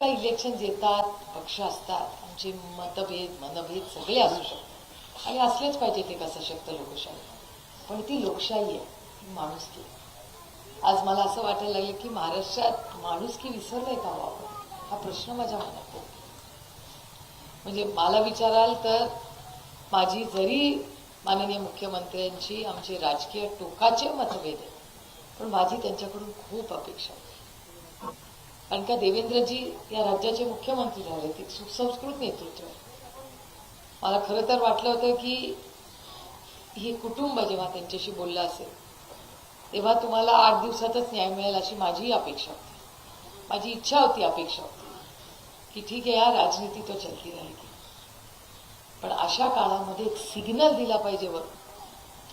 काही इलेक्शन येतात पक्ष असतात आमचे मतभेद मनभेद सगळे असू शकतात. आणि असलेच पाहिजे ते का सशक्त लोकशाही. पण ती लोकशाही आहे माणुसकी आज मला असं वाटायला लागलं की महाराष्ट्रात माणुसकी विसरलंय का हो आपण? हा प्रश्न माझ्या मनात आहे. म्हणजे मला विचाराल तर माझी जरी माननीय मुख्यमंत्र्यांची आमचे राजकीय टोकाचे मतभेद आहेत पण माझी त्यांच्याकडून खूप अपेक्षा आहे कारण का देवेंद्रजी या राज्याचे मुख्यमंत्री झाले. ते सुसंस्कृत नेतृत्व. मला खरं तर वाटलं होतं की हे कुटुंब जेव्हा त्यांच्याशी बोललं असेल तेव्हा तुम्हाला आठ दिवसातच न्याय मिळेल अशी माझीही अपेक्षा होती. माझी इच्छा होती अपेक्षा होती की ठीक आहे या राजनीती तो चलती राहिली. पण अशा काळामध्ये एक सिग्नल दिला पाहिजे बघ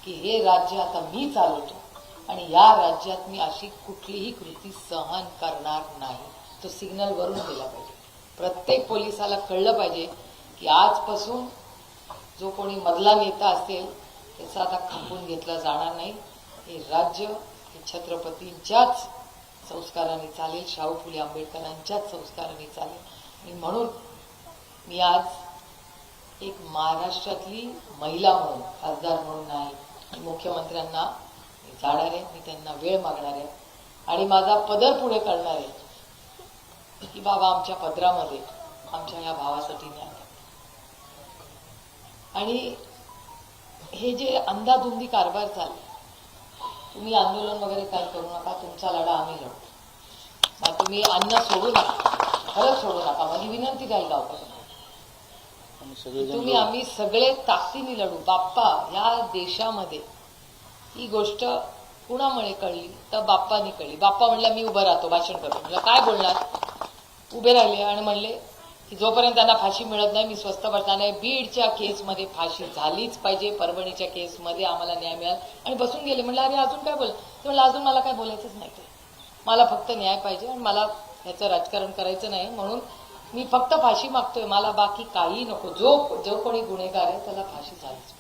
की हे राज्य आता मी चालवतो. आणि या राज्यात मी अशी कुठलीही कृती सहन करणार नाही. तो सिग्नल वरून दिला पाहिजे. प्रत्येक पोलिसाला कळलं पाहिजे की आजपासून जो कोणी मधला नेता असेल त्याचा आता खपून घेतला जाणार नाही. हे राज्य हे छत्रपतींच्याच संस्काराने चालेल शाहू फुले आंबेडकरांच्याच संस्काराने चालेल. आणि म्हणून मी आज एक महाराष्ट्रातली महिला म्हणून खासदार म्हणून आहे मुख्यमंत्र्यांना आहे मी त्यांना वेळ मागणार आहे आणि माझा पदर पुढे करणार आहे की बाबा आमच्या पदरामध्ये आमच्या या भावासाठी न्याय. आणि हे जे अंधाधुंदी कारभार चालले तुम्ही आंदोलन वगैरे काही करू नका तुमचा लढा आम्ही लढू तुम्ही अन्न सोडू नका खरंच सोडू नका माझी विनंती आम्ही सगळेजण तुम्ही आम्ही सगळे ताकदीने लढू. बाप्पा या देशामध्ये ही गोष्ट कुणामुळे कळली? तर बाप्पानी कळली. बाप्पा म्हणला मी उभं राहतो भाषण करतो. म्हणलं काय बोलणार? उभे राहिले आणि म्हणले की जोपर्यंत त्यांना फाशी मिळत नाही मी स्वस्त बसणार नाही. बीडच्या केसमध्ये फाशी झालीच पाहिजे. परभणीच्या केसमध्ये आम्हाला न्याय मिळाला. आणि बसून गेले. म्हणलं अरे अजून काय बोल ते म्हणलं अजून मला काय बोलायचंच नाही ते. मला फक्त न्याय पाहिजे आणि मला ह्याचं राजकारण करायचं नाही. म्हणून मी फक्त फाशी मागतोय. मला बाकी काही नको. जो जो कोणी गुन्हेगार आहे त्याला फाशी झालीच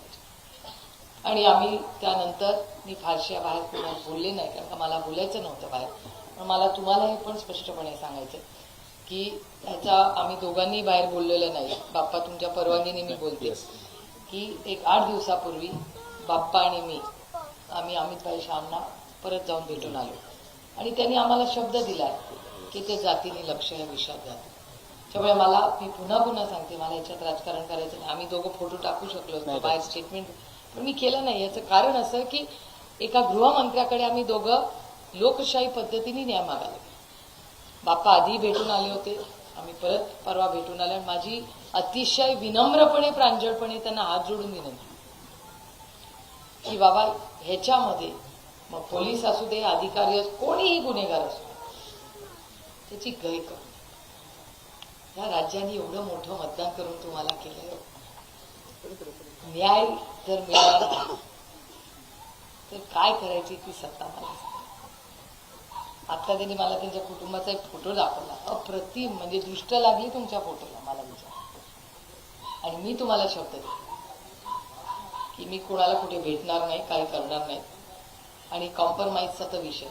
आणि आम्ही त्यानंतर मी फारशा बाहेर कोणाला बोलले नाही कारण का मला बोलायचं नव्हतं बाहेर. पण मला तुम्हाला हे पण स्पष्टपणे सांगायचं की ह्याचा आम्ही दोघांनी बाहेर बोललेलं नाही. बाप्पा तुमच्या परवानगीने मी बोलते. की एक आठ दिवसापूर्वी बाप्पा आणि मी आम्ही अमितभाई शहांना परत जाऊन भेटून आलो. आणि त्यांनी आम्हाला शब्द दिलाय की ते जातीने लक्ष या विषयात घालतात. त्यामुळे मला मी पुन्हा पुन्हा सांगते मला याच्यात राजकारण करायचं नाही. आम्ही दोघं फोटो टाकू शकलो. बाहेर स्टेटमेंट मी केलं नाही. याचं कारण असं की एका गृहमंत्र्याकडे आम्ही दोघं लोकशाही पद्धतीने न्याय मागायला बाप्पा आधी भेटून आले होते. आम्ही परत परवा भेटून आलो. आणि माझी अतिशय विनम्रपणे प्रांजळपणे त्यांना हात जोडून विनंती की बाबा ह्याच्यामध्ये मग पोलीस असू दे अधिकारी असू कोणीही गुन्हेगार असू त्याची गय करू या राज्याने एवढं मोठं मतदान करून तुम्हाला केलंय? न्याय जर मिळाला तर काय करायची ती सत्ता मला आता त्यांनी मला त्यांच्या कुटुंबाचा एक फोटो दाखवला. अप्रतिम म्हणजे दृष्ट लागली तुमच्या फोटोला मला विचार. आणि मी तुम्हाला शब्द देतो की मी कोणाला कुठे भेटणार नाही काही करणार नाही. आणि कॉम्प्रोमाइजचा तर विषय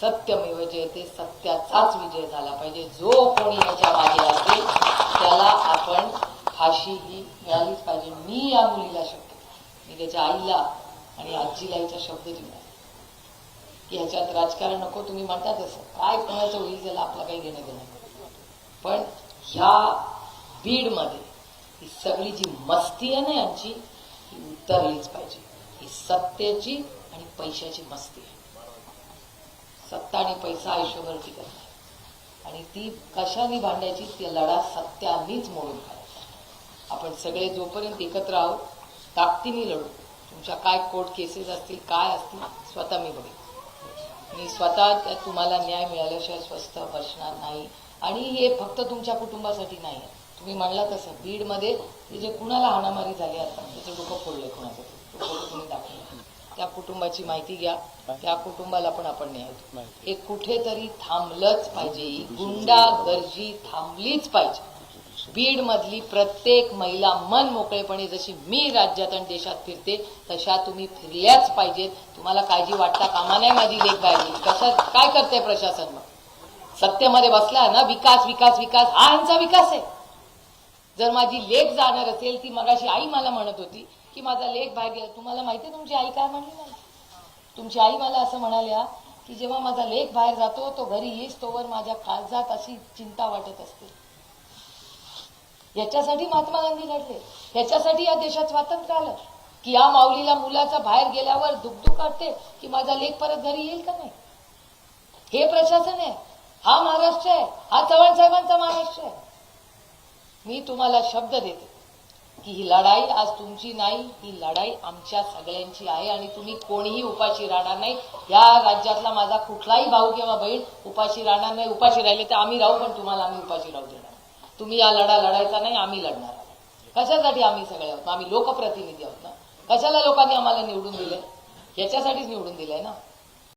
सत्यमेव जयते सत्याचाच विजय झाला पाहिजे. जो कोणी याच्या मागे असेल त्याला आपण फाशी ही मिळालीच पाहिजे. मी या मुलीला शब्द मी त्याच्या आईला आणि आजीला हिचा शब्द दिला की ह्याच्यात राजकारण नको तुम्ही म्हणता तसं. काय कोणाचं होईल त्याला आपलं काही घेणं देणं नाही. पण ह्या बीडमध्ये ही सगळी जी मस्ती आहे ना यांची ही उतरलीच पाहिजे. ही सत्तेची आणि पैशाची मस्ती आहे. सत्ता आणि पैसा आयुष्यभर टिकत नाही. आणि ती कशाने भांडायची ती लढा सत्यानीच मोडून काढायचा. आपण सगळे जोपर्यंत एकत्र आहोत ताकदीने लढू. तुमच्या काय कोर्ट केसेस असतील काय असतील स्वतः मी बघेन. मी स्वतः तुम्हाला न्याय मिळाल्याशिवाय स्वस्त बसणार नाही. आणि हे फक्त तुमच्या कुटुंबासाठी नाही आहे. तुम्ही म्हणला तसं बीडमध्ये जे कुणाला हाणामारी झाली आता त्याचं डोकं फोडलंय कुणाचं? तो फोटो तुम्ही दाखवला. त्या कुटुंबाची माहिती घ्या. त्या कुटुंबाला पण आपण न्याय हे कुठेतरी थांबलंच पाहिजे. गुंडागर्जी थांबलीच पाहिजे. बीड मधली प्रत्येक महिला मन मोकळेपणे जशी मी राज्यात आणि देशात फिरते तशा तुम्ही फिरल्याच पाहिजेत. तुम्हाला काळजी वाटता कामा नाही माझी लेख बाहेर कसं काय करते प्रशासन मग? सत्तेमध्ये बसला ना विकास विकास विकास. हा यांचा विकास आहे. जर माझी लेख जाणार असेल ती मगाशी आई मला म्हणत होती की माझा लेख बाहेर गेला. तुम्हाला माहिती आहे तुमची आई काय म्हणली मला? तुमची आई मला असं म्हणाल्या की जेव्हा माझा लेख बाहेर जातो तो घरी येईस तोवर माझ्या काळजात अशी चिंता वाटत असते. याच्यासाठी महात्मा गांधी लढले. याच्यासाठी या देशात स्वातंत्र्य आलं. की या माऊलीला मुलाचा बाहेर गेल्यावर दुखदुख वाटते की माझा लेख परत घरी येईल का नाही? हे प्रशासन आहे. हा महाराष्ट्र आहे. हा चव्हाण साहेबांचा महाराष्ट्र आहे. मी तुम्हाला शब्द देते की ही लढाई आज तुमची नाही ही लढाई आमच्या सगळ्यांची आहे आणि तुम्ही कोणीही उपाशी राहणार नाही. या राज्यातला माझा कुठलाही भाऊ किंवा बहीण उपाशी राहणार नाही उपाशी राहिले तर आम्ही राहू पण तुम्हाला आम्ही उपाशी राहू देणार तुम्ही या लढा लढायचा नाही आम्ही लढणार कशासाठी आम्ही सगळे आहोत? आम्ही लोकप्रतिनिधी आहोत ना? कशाला लोकांनी आम्हाला निवडून दिले याच्यासाठीच निवडून दिलंय ना?